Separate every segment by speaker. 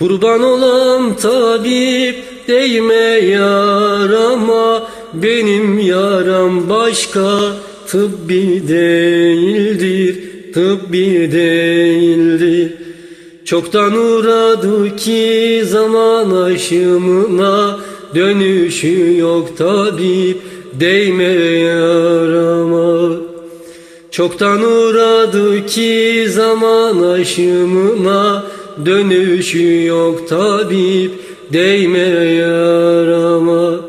Speaker 1: Kurban olam tabip değme yarama. Benim yaram başka tıbbi değildir Tıbbi değildir. Çoktan uğradı ki zaman aşımına Dönüşü yok tabip değme yarama. Çoktan uğradı ki zaman aşımına Dönüşü yok tabip değme yarama.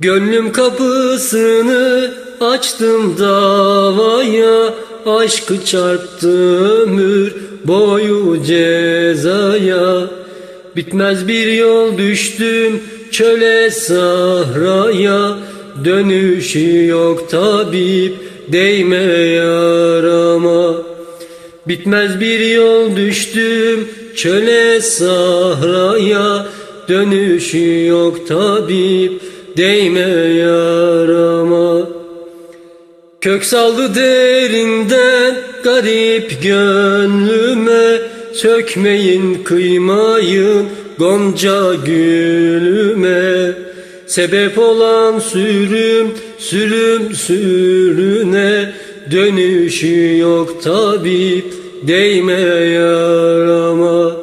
Speaker 1: Gönlüm kapısını açtım davaya Aşkı çarptı ömür boyu cezaya. Bitmez bir yol düştüm çöle sahraya. Dönüşü yok tabip değme yarama Bitmez bir yol düştüm çöle sahraya. Dönüşü yok tabip değme yarama. Kök saldı derinden garip gönlüme. Sökmeyin kıymayın gonca gülüme. Sebep olan sürüm sürüm sürüne. Dönüşü yok tabip değme yarama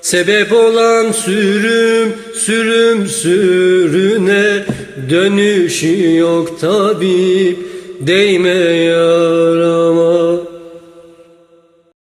Speaker 1: Sebep olan sürüm sürüm sürüne Dönüşü yok tabip. Değme yarama